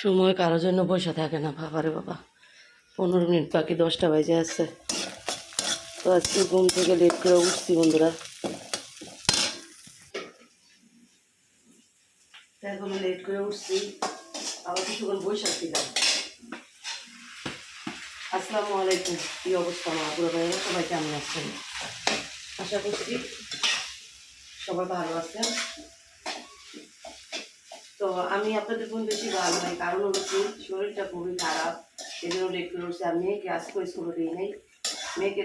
সময় কারোর জন্য বসে থাকে না, বাবারে বাবা। পনেরো মিনিট বাকি, দশটা বাজে আছে। তো আজকে ঘুম থেকে লেট করে উঠছি, বন্ধুরা। এখন লেট করে উঠছি। আবার কিছুক্ষণ বসে ছিলাম আসসালামু আলাইকুম। কি অবস্থা মা পুরো ভাইয়েরা সবাই কেমন আছেন? আশা করছি সবাই ভালো আছেন। তো আমি আপনাদের ফোন বেশি ভালো নাই কারণ হচ্ছে শরীরটা খুবই খারাপ এই জন্য করে উঠছি আর মেয়েকে আজকে স্কুলে দিই নাই? মেয়েকে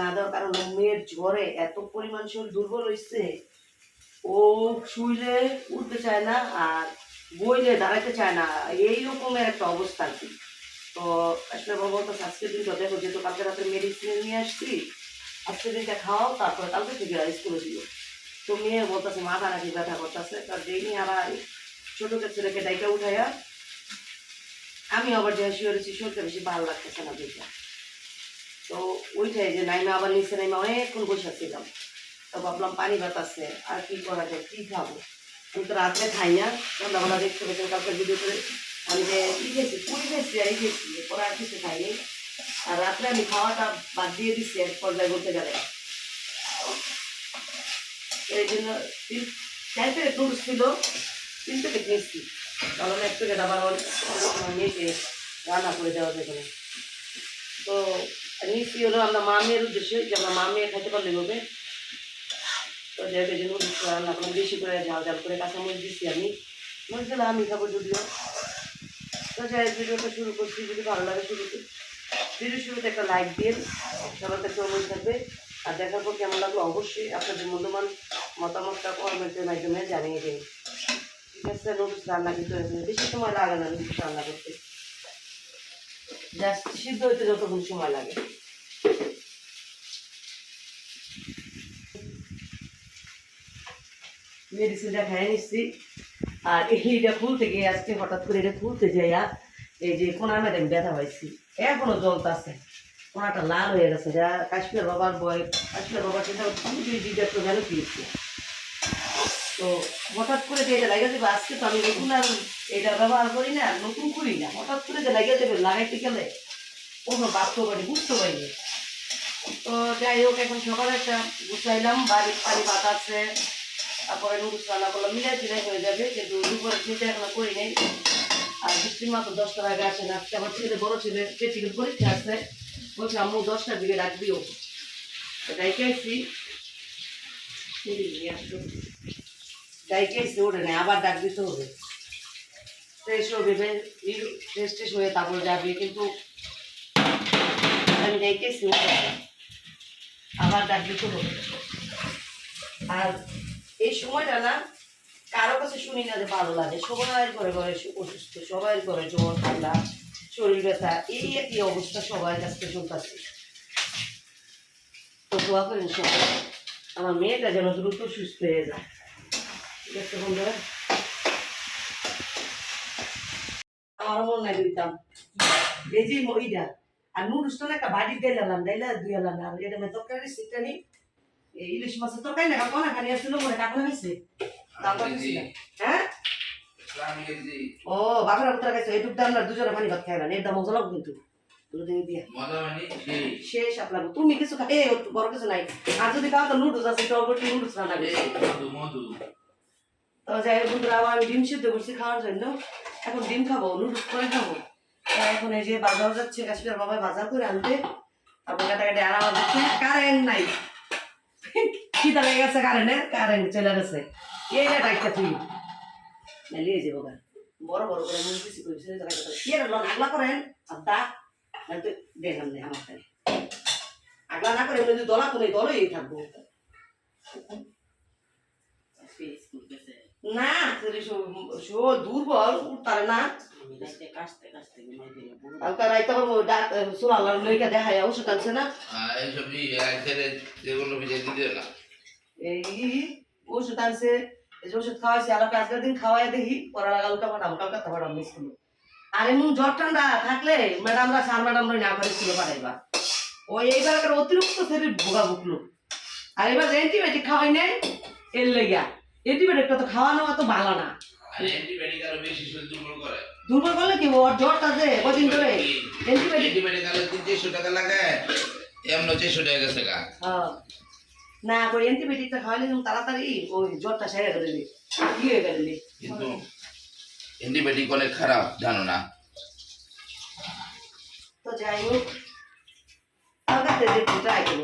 না দেওয়ার কারণে মেয়ের জ্বরে এত পরিমাণ শরীর দুর্বল হয়েছে ও শুইলে উঠতে চায় না আর বইলে দাঁড়াতে চায় না, এই রকমের একটা অবস্থা আর কি। তো আসলে বাবা বলতো আজকের দিনটা দেখো, যেহেতু কালকে রাতে মেডিসিন নিয়ে আসছি, আজকের দিনটা খাওয়াও, তারপরে কালকে থেকে স্কুলে দিও। তো মেয়ে বলতেছে, মাথা নাকি ব্যথা করতেছে তার ডেইলি আবার। ছোটকে ছেলেকে ডাইকা উঠাইয়া, আমি আবার যে শুয়েছি শরীরটা বেশি ভালো লাগতেছে না দেখে তো ওইটাই যে নাইমা আবার নিচে নাইমা অনেকক্ষণ বসে ছিলাম। তো ভাবলাম পানি বাতাসে আর কি করা যায়, কি খাব? আমি তো রাত্রে খাই না, সন্ধ্যাবেলা দেখতে পেয়েছেন কালকে ভিডিও করে। আমি যে ই খেয়েছি, পুরি খেয়েছি, আর ই খেয়েছি আর কিছু খাইনি আর রাত্রে আমি খাওয়াটা বাদ দিয়ে দিচ্ছি এক পর্যায়ে বলতে গেলে। এই জন্য চার নুডলস ছিল। তিন প্যাকেট নিয়েছি কারণ এক প্যাকেট আবার অনেক রান্না করে দেওয়া যাবে না তো নিচ্ছি হলো আমরা মা মেয়ের উদ্দেশ্যে যে আমরা মা মেয়ে খাইতে পারলে হবে। তো এই জন্য রান্না করলাম, বেশি করে ঝাল ঝাল করে কাঁচামরিচ দিচ্ছি আমি। মরিচ দিলে আমি খাব যদিও। তো যাই ভিডিওটা শুরু করছি, যদি ভালো লাগে শুরুতে। ভিডিও শুরুতে একটা লাইক দিয়ে সবার কাছে অনুরোধ থাকবে। আর দেখার পর কেমন লাগল অবশ্যই আপনাদের মূল্যবান মতামতটা কমেন্টের মাধ্যমে জানিয়ে দিন। মেডিসিনটা খাইয়ে নিচ্ছি। আর এইটা খুলতে গিয়ে আজকে হঠাৎ করে এটা খুলতে যাইয়া এই যে কোনার মধ্যে আমি ব্যথা পাইছি। এখনও জ্বলতে আছে কোনাটা লাল হয়ে গেছে। যা কাশ্মীর বাবার বয়, কাশ্মীর বাবার একটু ভ্যালু তো হঠাৎ করে যে এটা লাগে যাবে আজকে তো আমি রেগুলার এটা ব্যবহার করি না নতুন করি না। হঠাৎ করে যে লাগে যাবে লাগাইতে গেলে কোনো বাঁচতে পারি বুঝতে পারিনি। তো যাই হোক, এখন সকালে একটা গুছাইলাম, বাড়ির পানি বাতাসে তারপরে নুডলস রান্না করলাম, মিলাই ফিলাই হয়ে যাবে, কিন্তু দুপুরে চিন্তা এখনও করি নেই। আর বৃষ্টির মাত্র দশটার আগে আসে না আমার ছেলে বড় ছেলে প্রেক্টিক্যাল পরীক্ষা আছে। বলছে, আম্মু দশটার দিকে ডাকবিও তো ডাইকে আসছি ডাইকে আসছি ওঠে নেই আবার ডাক দিতে হবে। ফ্রেশ হবে ফ্রেশ ট্রেশ হয়ে তারপর যাবে, কিন্তু আমি ওঠে আবার ডাক দিতে হবে। আর এই সময়টা না, কারও কাছে শুনি না যে ভালো লাগে সবাই ঘরে অসুস্থ সবাই করে জ্বর, ঠান্ডা, শরীর ব্যথা, এই একই অবস্থা সবার কাছ থেকে শুনতেছি তো দোয়া করেন সবাই, আমার মেয়েটা যেন দ্রুত সুস্থ হয়ে যায়। আছে বন্ধুরা আমার মন নাই দিতাম এই যে ওইটা আর নুডলসটা না একটা বাড়ি দুই আলাম আর এটা মেয়ে তরকারি সিটটা নিই এই ইলিশ মাছের তরকারি না কাকনা খানি আসছিল মনে হয়েছে হ্যাঁ ও বাবার উত্তর গেছে এইটুক দাম না দুজনে পানি ভাত খাইবেন এর দাম কিন্তু শেষ তুমি কিছু খাই বড় কিছু নাই আর যদি খাও তো নুডলস আছে টগরটি নুডলস রান্না তো যাই হোক বন্ধুরা আবার আমি ডিম সিদ্ধ করছি, খাওয়ার জন্য। এখন ডিম খাব, নুডলস করে খাব। এখন এই যে বাজার যাচ্ছে, কাশ্মীর বাবা বাজার করে আনতে। তারপর কাটা কাটে আর আমার কারেন্ট নাই। খিদা লেগে গেছে কারেন্টের কারেন্ট চলে গেছে। এই না টাইটটা তুই। নিয়ে যাব গা। বড় বড় করে মুখ বেশি করে ছেলে তারা কথা কি রে আগলা করেন? আদা নয়তো দেন আমনে আমার তাই আগলা না করে দলা করে দলই থাকব। না শো দুর্বল উঠতারে না। রাইতে আমার লইকা দেখায় ওষুধ আনছে না? এই ওষুধ আনছে এই ওষুধ খাওয়াইছে আর আজকের দিন খাওয়াই দেখি পরে কালকা পাঠাম কালকা তো পাঠাম স্কুলে আর এমন জ্বর ঠান্ডা থাকলে ম্যাডামরা স্যার ম্যাডামরা না করে ছিল পাঠাইবা। ওই এইবার একটা অতিরিক্ত শরীর ভোগা ভুগলো। আর এবার অ্যান্টিবায়োটিক খাওয়াই নেই এর লেগা অ্যান্টিবায়োটিকটা তো খাওয়ানো অত ভালো না। অ্যান্টিবায়োটিক আরও বেশি শরীর দুর্বল করে। দুর্বল করলে কি ওর জ্বরটা যে কদিন ধরে? অ্যান্টিবায়োটিক অ্যান্টিবায়োটিক আরও তিন চারশো টাকা লাগে। এমন চারশো টাকা গেছে গা। না ওই অ্যান্টিবায়োটিকটা খাওয়ালে তাড়াতাড়ি ওই জ্বরটা সেরে গেলে কি হয়ে গেলে কিন্তু অ্যান্টিবায়োটিক অনেক খারাপ জানো না। তো যাই হোক আগাতে ট্রাই করব।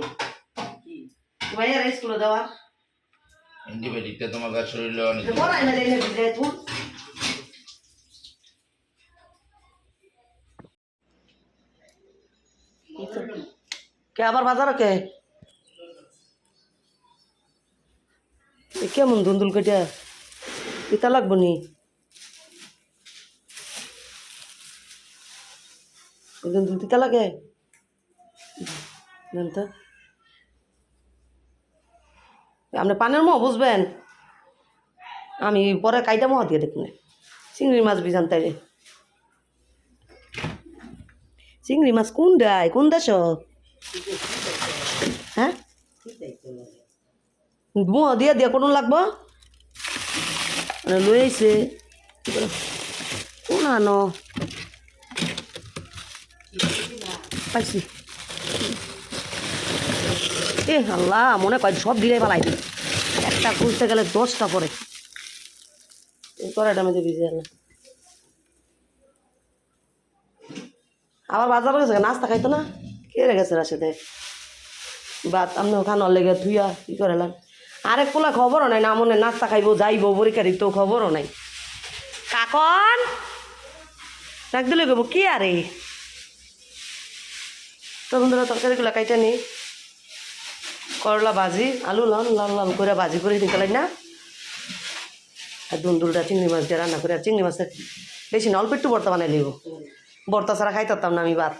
কি? ভাইয়ার স্কুলে দেওয়া অ্যান্টিবায়োটিকটা তোমার শরীরে অনেক কে আবার বাজার কে কেমন ধুন্দুল কেটে পিতা লাগবো নি ধুন্দুল পিতা লাগে দেন তো আপনি পানের মহ বুঝবেন? আমি পরে কাইটা মহ দিয়ে দেখুন। চিংড়ি মাছ বিজান তাই চিংড়ি মাছ কোন দেয়? কোন দেশ? হ্যাঁ? মহ দিয়ে দিয়ে কোন লাগবো? লই আইছে কোন আনো? পাইছি। এ আল্লাহ, মনে কয় সব দিলে পালাই একটা খুঁজতে গেলে দশটা পরে। কড়াইটা মধ্যে ভিজে গেল আবার বাজার গেছে নাস্তা খাইতো না? কে রে গেছে রাশে বাত আপনি ওখানে লেগে ধুইয়া কি করেলাম আরেক কোলা খবরও নাই, না মনে নাস্তা খাইবো, যাইবো পরীক্ষা দিত খবরও নাই। কাকন! ডাক দিলে কি আরে? তো বন্ধুরা, তরকারিগুলো কাইটা নেই করলা ভাজি আলু লাল লাল লাল করে ভাজি করে নিতে না আর দুন্দুলটা চিংড়ি মাছ দিয়ে রান্না করে আর চিংড়ি মাছের বেশি না অল্প একটু ভর্তা বানাই লিব ভর্তা ছাড়া খাই না আমি ভাত।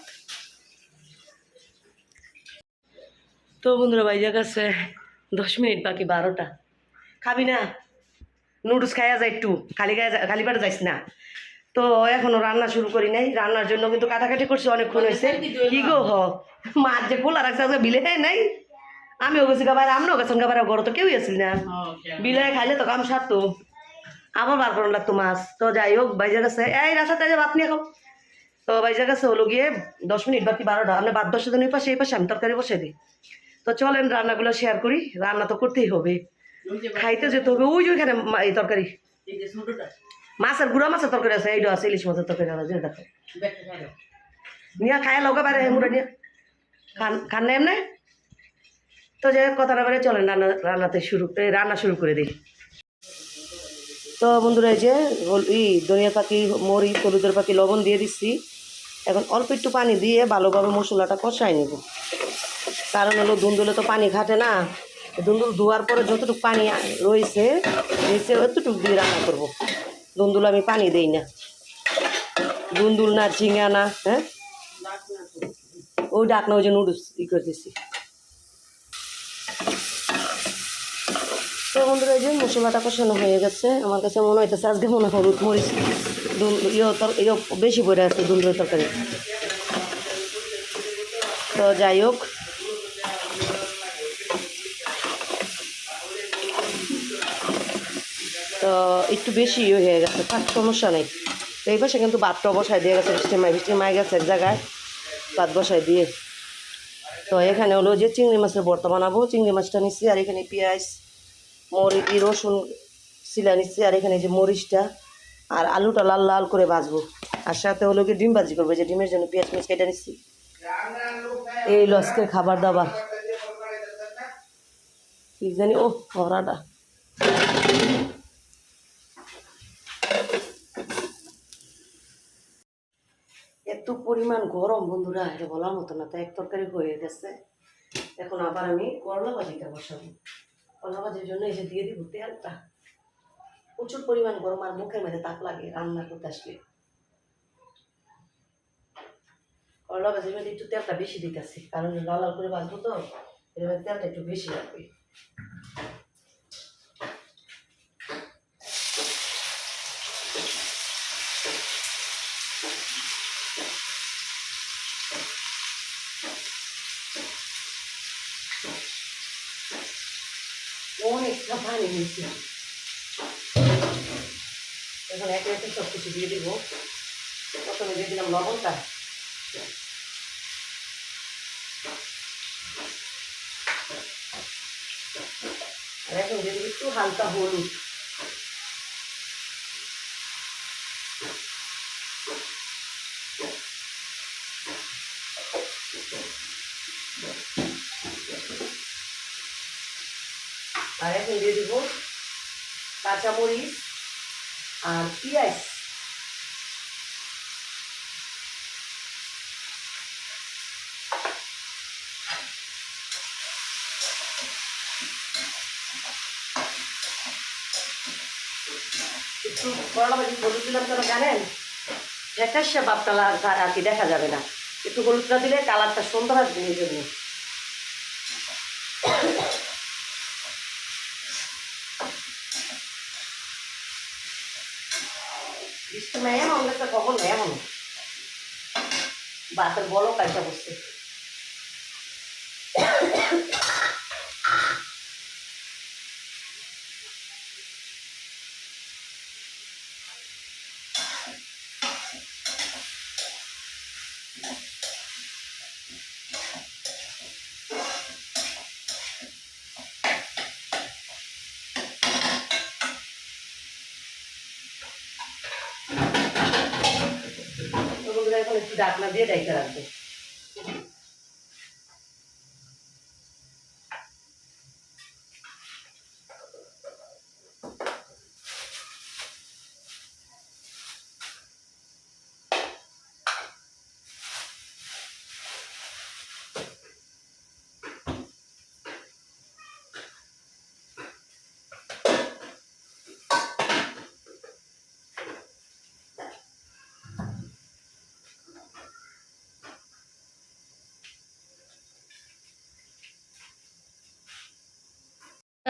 তো বন্ধুরা বাইজা গেছে দশ মিনিট বাকি বারোটা। খাবি না? নুডলস খাইয়া যায় একটু খালি গায়ে খালি পেটে যাইস না। তো এখনও রান্না শুরু করি নাই রান্নার জন্য কিন্তু কাটাকাটি করছি অনেকক্ষণ হয়েছে কি গো হ মাছ যে খোলা রাখছে বিলে নাই। আমিও গেছি গাবার আমরাও গেছেন গাবার ঘর তো কেউই আসিল না। বিলে খাইলে তো কাম সারতো। আমার বার করার লাগতো মাছ। তো যাই হোক বাইজা গেছে। এই রাস্তাতে যে ভাত নিয়ে খাও। তো বাইজা গেছে হলো গিয়ে দশ মিনিট বাকি বারোটা। আপনি বাদ দশ দিন পাশে এই পাশে আমি তরকারি বসে দিই। তো চলেন রান্নাগুলো শেয়ার করি। রান্না তো করতেই হবে। খাইতে যেতে হবে। ওই যে ওইখানে এই তরকারি। মাছের গুড়া মাছের তরকারি আছে এইটা আছে ইলিশ মাছের তরকারি আছে দেখো। নিয়ে খায় লগা বাইরে মুড়ে নিয়ে। খান খান না এমনি? তো যাই যে কথাটা বাইরে চলেন, রান্না, রান্নাতে শুরু রান্না শুরু করে দিই। তো বন্ধুরা, এই যে ই, ধনিয়া পাখি মরি হলুদের পাখি লবণ দিয়ে দিচ্ছি। এখন অল্প একটু পানি দিয়ে ভালোভাবে মশলাটা কষাই নেব। কারণ হলো দুন্দুলে তো পানি ঘাটে না। দুন্দুল ধোয়ার পরে যতটুকু পানি রয়েছে রয়েছে অতটুকু দিয়ে রান্না করব। দুন্দুল আমি পানি দেই না। দুন্দুল না, ঝিঙা না হ্যাঁ? ওই ডাক না ওই যে নুডলস ই করে দিছি। বন্ধুরা যে মশলাটা কষানো হয়ে গেছে। আমার কাছে মনে হইতেছে আজকে মনে হলুদ মরিচ ইয়ে তর ইয়ে বেশি পড়ে আছে দুন্দুলের তরকারি। তো যাই হোক। তো একটু বেশি ইয়ে হয়ে গেছে থাক সমস্যা নেই। এই পাশে কিন্তু ভাতটাও বসায় দিয়ে গেছে, বৃষ্টি মাই বৃষ্টি মাই গেছে এক জায়গায়, ভাত বসায় দিয়ে। তো এখানে হলো যে চিংড়ি মাছের ভর্তা বানাবো চিংড়ি মাছটা নিচ্ছি, আর এখানে পেঁয়াজ মরিচ রসুন শিলা নিচ্ছি আর এখানে যে মরিচটা আর আলুটা লাল লাল করে ভাজবো। আর সাথে হলো কি ডিম ভাজি করব, যে ডিমের জন্য পেঁয়াজ মিচ কেটে নিচ্ছি এই লস্কের খাবার দাবার। কি জানি ও হরাটা এত পরিমাণ গরম বন্ধুরা, এটা বলার মতো না, তো এক তরকারি হয়ে গেছে। এখন আবার আমি করলা ভাজিটা বসাবো। করলা ভাজির জন্য এসে দিয়ে দিব তেলটা। প্রচুর পরিমাণ গরম আর মুখের মধ্যে তাপ লাগে রান্না করতে আসলে। কলা ভাজির মধ্যে একটু তেলটা বেশি দিতেছি, কারণ লাল লাল করে ভাজবো তো এর তেলটা একটু বেশি লাগবে। পানি নিয়েছিলাম। এখন একে একে সব কিছু দিয়ে দিব। প্রথমে দিয়ে দিলাম লবণটা। আর এখন দিয়ে দিব একটু হালকা হলুদ। আর এখন দিয়ে দিব কাঁচামরিচ আর পেঁয়াজ। একটু করলা ভাজি হলুদ দিলাম কেন জানেন? একটা সে বাপটা আর কি দেখা যাবে না। একটু হলুদটা দিলে কালারটা সুন্দর আসবে এই জন্য মেয়ে এমন কখন কখন এমন বাতের বলো ডাকনা দিয়ে ডাইকে রাখব।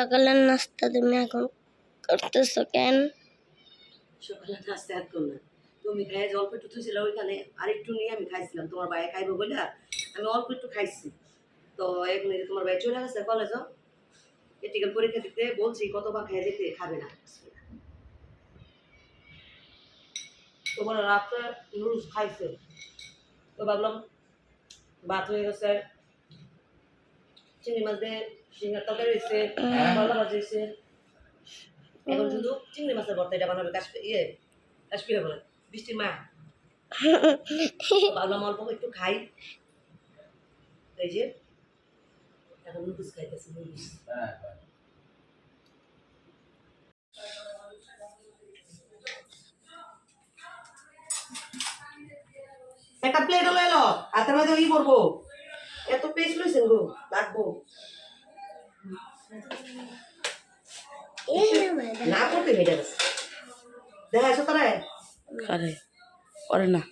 সকালের নাস্তা তুমি এখন করতেছো কেন? সকালে নাস্তা এক করলাম। তুমি খাই যে অল্প একটু থুছিল ওইখানে আরেকটু নিয়ে আমি খাইছিলাম। তোমার বাইরে খাইবো বলে আমি অল্প একটু খাইছি। তো এক মিনিট তোমার বাইরে চলে গেছে কলেজ এটিকে পরীক্ষা দিতে বলছি কতবার খাই দিতে খাবে না। তোমার রাত্রে নুডলস খাইছে। তো ভাবলাম, ভাত হয়ে গেছে। চিংড়ি মাছ দিয়ে সিঙ্গার তরকারি হয়েছে করলা ভাজি হয়েছে এখন শুধু চিংড়ি মাছের ভর্তা এটা বানাবে কাশ্মীর ইয়ে কাশ্মীরে বলে বৃষ্টির মা ভাবলাম অল্প একটু খাই। এই যে এখন নুডলস খাইতেছি নুডলস। একটা প্লেট এলো হাতের মধ্যে ই করব এত পেস্ট লইছেন গো লাগবো। না করতে গেছে দেখা আছে তোরা করে? করে না।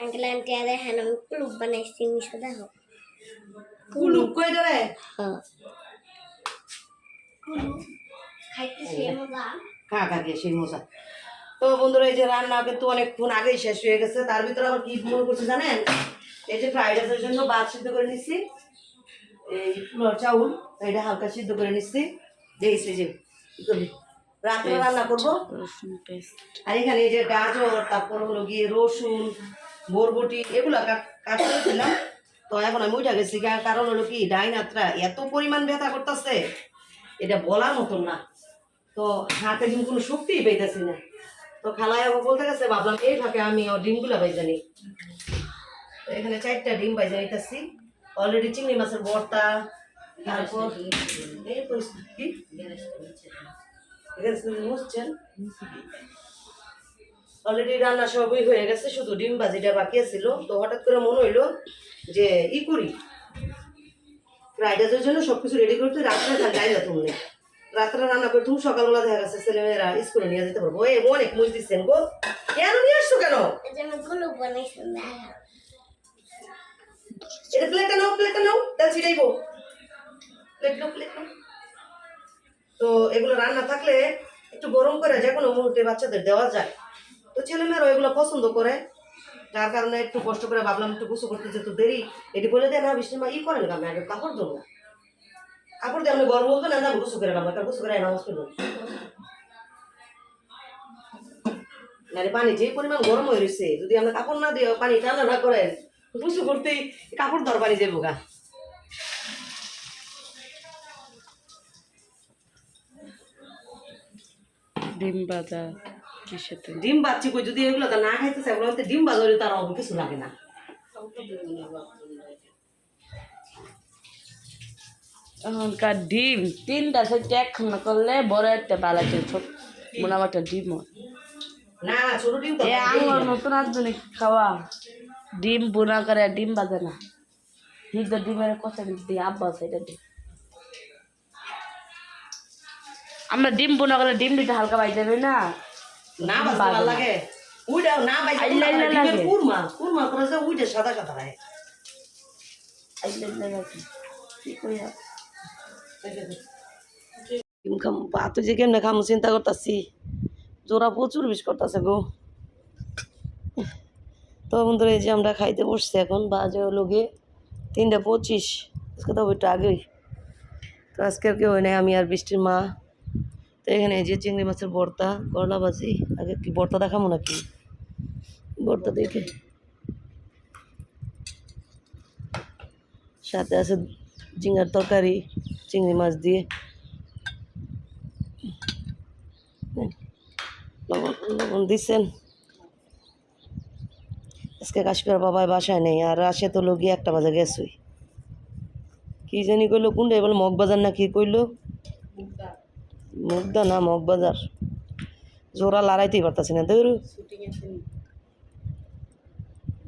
আঙ্কেল আন্টি আর দেখেন আমি ক্লুব বানাইছি মিশে দেখো। কুলুপ কই হ্যাঁ। খাইতেছি মজা। খা খা গিয়ে সেই মশা তো বন্ধুরা এই যে রান্না কিন্তু অনেকক্ষণ আগেই শেষ হয়ে গেছে। তার ভিতরে আবার কি মনে করছে জানেন? এই যে ফ্রাইড রাইসের জন্য ভাত সিদ্ধ করে নিচ্ছি এই চাউল এটা হালকা সিদ্ধ করে নিচ্ছি দেখছি যে? রাত্রে রান্না করব। আর এখানে এই যে গাজর তারপর হলো গিয়ে রসুন বরবটি এগুলো কাট- কাটতে তো এখন আমি উঠে গেছি কারণ হলো কি ডাইনাত্রা এত পরিমাণ ব্যথা করতেছে এটা বলার মতন না। তো হাতে কিন্তু কোনো শক্তিই পাইতেছি না। তো খালায় বলতে গেছে ভাবলাম এই ফাঁকে আমি ও ডিমগুলো বাইজা নিই তো এখানে চারটা ডিম বাইজা নিতেছি অলরেডি চিংড়ি মাছের ভর্তা তারপর এই পরিস্থিতি অলরেডি রান্না সবই হয়ে গেছে, শুধু ডিম ভাজিটা বাকি ছিল তো হঠাৎ করে মনে হইল যে ই করি। ফ্রাইড রাইসের জন্য সব কিছু রেডি করতে রাত্রে যাই না তুমি রাত্রে রান্না করে তুমি সকালবেলা দেখা গেছে, ছেলেমেয়েরা স্কুলে নিয়ে যেতে পারব। এ, অনেক মুজ দিচ্ছেন গো। কেন নিয়ে আসছো কেন? এটা প্লেটটা নাও প্লেটটা নাও তাহলে প্লেট নাও প্লেট নাও তো এগুলো রান্না থাকলে একটু গরম করে যে কোনো মুহূর্তে বাচ্চাদের দেওয়া যায়। তো ছেলেমেয়েরা এগুলো পছন্দ করে। যার কারণে একটু কষ্ট করে ভাবলাম একটু গোসু করতে দেরি, এটি বলে দেয় না বৃষ্টির মা ই করেন আমি আগে কাপড় দেবো কাপড় দিয়ে আপনি গরম বলবেন না গোসু করে রাখব গোসু করে নামাজ নারে পানি যে পরিমাণ গরম হয়ে রয়েছে, যদি আমরা কাপড় না দিও পানি ঠান্ডা না করেন বুঝু করতেই কাপড় দর পানি দেবো গা। ডিম ভাজা কিসেতে ডিম বাচ্চি কই যদি এগুলো তো না খাইতে চাই ওগুলো ডিম বাজারে তার অল্প কিছু লাগে না। এখনকার ডিম তিনটা সেটা একখানা করলে বড় একটা ছোট মোটামুটি একটা ডিম না ছোট ডিম নতুন আধুনিক খাওয়া? ডিম বোনা করে ডিম বাজে না। হিজো ডিমের কথা কিন্তু দিয়ে আব্বা সেটা ডিম আমরা ডিম বোনা করে ডিম দিতে হালকা বাই যাবে না? না ভালো লাগে। উইটা না আইলে লাগে। কুরমা কুরমা করে যে উইটা সাদা সাদা রায় আইলে আইলে রাখি। কি কইয়া ডিম খাম ভাত যে কেমনে খাম? চিন্তা করতেছি। জোড়া প্রচুর বিষ করতেছে গো। তো বন্ধুরা, এই যে আমরা খাইতে বসছি এখন, বাজে হলো গিয়ে তিনটা পঁচিশ। আজকে তো ওইটা আগেই। তো আজকে আর কেউ হয় নাই, আমি আর বৃষ্টির মা। তো এখানে এই যে চিংড়ি মাছের ভর্তা, করলা ভাজি। আগে কি ভর্তা দেখাবো নাকি? ভর্তা দেখে। সাথে আছে ঝিঙ্গার তরকারি, চিংড়ি মাছ দিয়ে। লবণ লবণ দিচ্ছেন আজকে কাশ্মীর বাবাই বাসায় নেই আর আসে তো লোক গিয়ে একটা বাজে গেছই। কি জানি কইলো কোনটা? বলে মগবাজার না কি কইলো? মুগদা না মগবাজার। জোড়া লড়াইতেই পারতাছি না ধরু।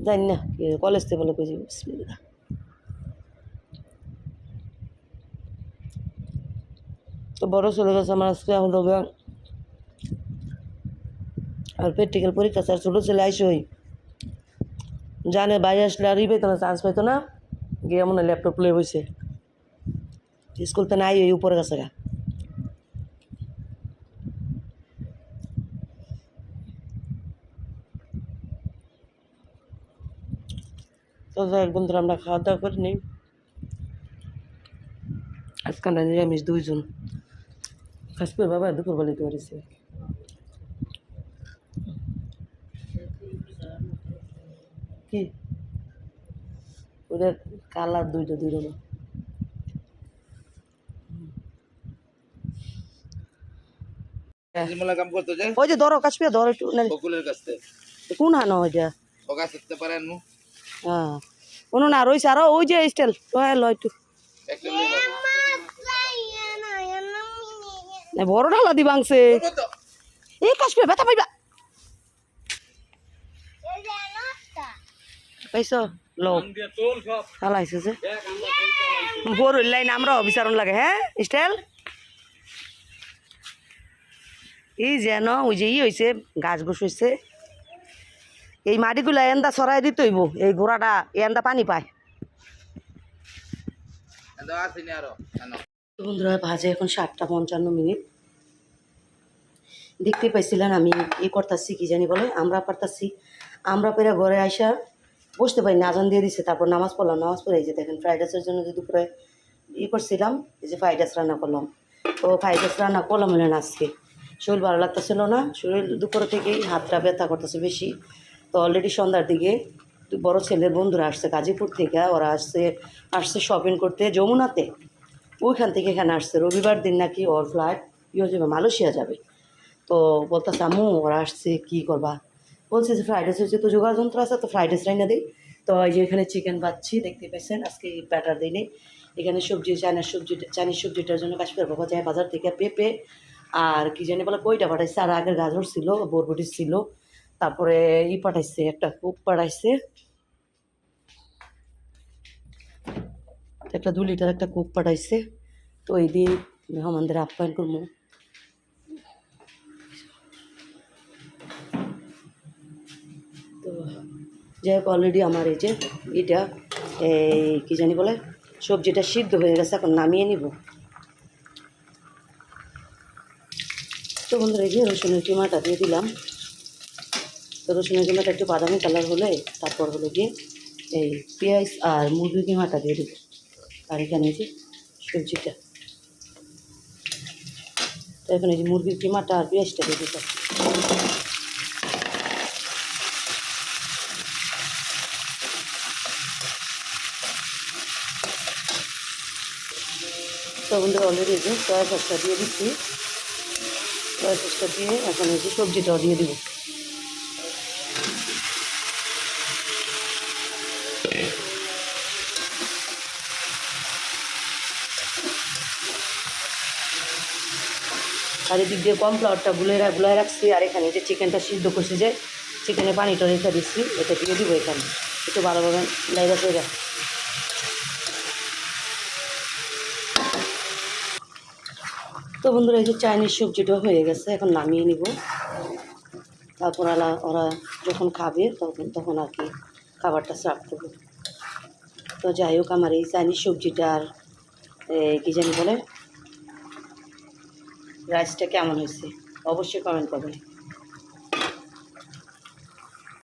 জানি না কি কলেজ থেকে বলে কইছি বিসমিল্লাহ। তো বড় চলে গেছে আমার আজকে হলো আর প্র্যাকটিক্যাল পরীক্ষা স্যার ছোটো ছেলে আইসই। জানে বাইরে আসলে আর ই পেতো না চান্স পাইতো না। গিয়ে মনে হয় ল্যাপটপ লয়ে বসে স্কুল তো নাই ওই উপরে গেছে গা। তো যাই হোক বন্ধুরা, আমরা খাওয়া দাওয়া করে নিই। আজকে আমরা নিরামিষ দুইজন। কাশ্মীর বাবা দুপুর বেলাতে করেছে কি? ওদের কালার দুইটা দুই রকম ওই যে ধরো কাশ্মীর ধরো একটু কোন হানো ওইটা হ্যাঁ। কোনো না রয়েছে আরও ওই যে স্টাইল লয় লয় একটু। না বড় ঢালা দি বাংছে করব তো। এই কাশ্মীর ব্যথা পাইবা। পাইছো? লোক হালাইছে যে। বড় লাইন আমরাও বিচারণ লাগে হ্যাঁ স্টাইল এই যেন, ওই যে ই হয়েছে গাছ গুছ হয়েছে এই মাটিগুলা এন্দা ছড়াই দিতে হইব এই ঘোড়াটা এন্দা পানি পায়। বন্ধুরা, বাজে এখন সাতটা পঞ্চান্ন মিনিট। দেখতে পাইছিলেন আমি ই করতেছি কি জানি বলে? আমরা পারতাছি আমরা পেরে ঘরে আইসা বসতে পারি না আজান দিয়ে দিছে, তারপর নামাজ পড়লাম, নামাজ পড়ে এই যে দেখেন ফ্রাইড রাইসের জন্য যে দুপুরে ই করছিলাম, এই যে ফ্রাইড রাইস রান্না করলাম। তো ফ্রাইড রাইস রান্না করলাম হলেন আজকে। শরীর ভালো লাগতেছিল না, শরীর দুপুরে থেকেই হাতটা ব্যথা করতেছে বেশি। তো অলরেডি সন্ধ্যার দিকে বড় ছেলের বন্ধুরা আসছে গাজীপুর থেকে, ওরা আসছে আসছে শপিং করতে যমুনাতে। ওইখান থেকে এখানে আসছে, রবিবার দিন নাকি ওর ফ্লাইট ইয়ে যাবে, মালয়েশিয়া যাবে। তো বলতেছে, আম্মু, ওরা আসছে, কী করবা? বলছে যে ফ্রাইড রাইস হচ্ছে তো জোগাড় যন্ত্র আছে, তো ফ্রাইড রাইস রাইনা দিই। তো এই যে এখানে চিকেন পাচ্ছি দেখতে পাচ্ছেন আজকে ব্যাটার দিনে এখানে সবজি চাইনার সবজি, চাইনিজ সবজিটার জন্য কাশ্মীর বাবা যায়, বাজার থেকে পেঁপে, আর কি জানি বলে কইটা পাঠাইছে। আর আগের গাজর ছিল, বরবটি ছিল। তারপরে ই পাঠাইছে, একটা কুক পাঠাইছে। একটা দু লিটার একটা কুক পাঠাইছে। তো এই দিয়ে মেহমানদের আপ্যায়ন করব। যাই হোক অলরেডি আমার এই যে এটা, এই কী জানি বলে, সবজিটা সিদ্ধ হয়ে গেছে, এখন নামিয়ে নিব। তো বন্ধুরা, এই যে রসুনের কিমাটা দিয়ে দিলাম। তো রসুনের কিমাটা একটু বাদামি কালার হলে, তারপর হলো গিয়ে এই পেঁয়াজ আর মুরগির কিমাটা দিয়ে দেবো। আর এখানে যে সবজিটা। তো এখানে এই যে মুরগির কিমাটা আর পেঁয়াজটা দিয়ে দিতে তো অলরেডি যে সয়া সসটা দিয়ে দিচ্ছি। সয়া সসটা দিয়ে এখন যে সবজিটাও দিয়ে দিব। আর এদিক দিয়ে কর্নফ্লাওয়ারটা গুলে গুলায় রাখছি, আর এখানে যে চিকেনটা সিদ্ধ করছি যে চিকেনে পানিটা রেখে দিচ্ছি, এটা দিয়ে দিব এখানে। একটু ভালোভাবে লাইরা করে তো বন্ধুরা, এই যে চাইনিজ সবজিটা হয়ে গেছে, এখন নামিয়ে নিব। তারপর আলা, ওরা যখন খাবে, তখন তখন আর কি খাবারটা সার্ভ করব। তো যাই হোক, আমার এই চাইনিজ সবজিটা আর কী জানি বলে রাইসটা কেমন হয়েছে? অবশ্যই কমেন্ট করবেন।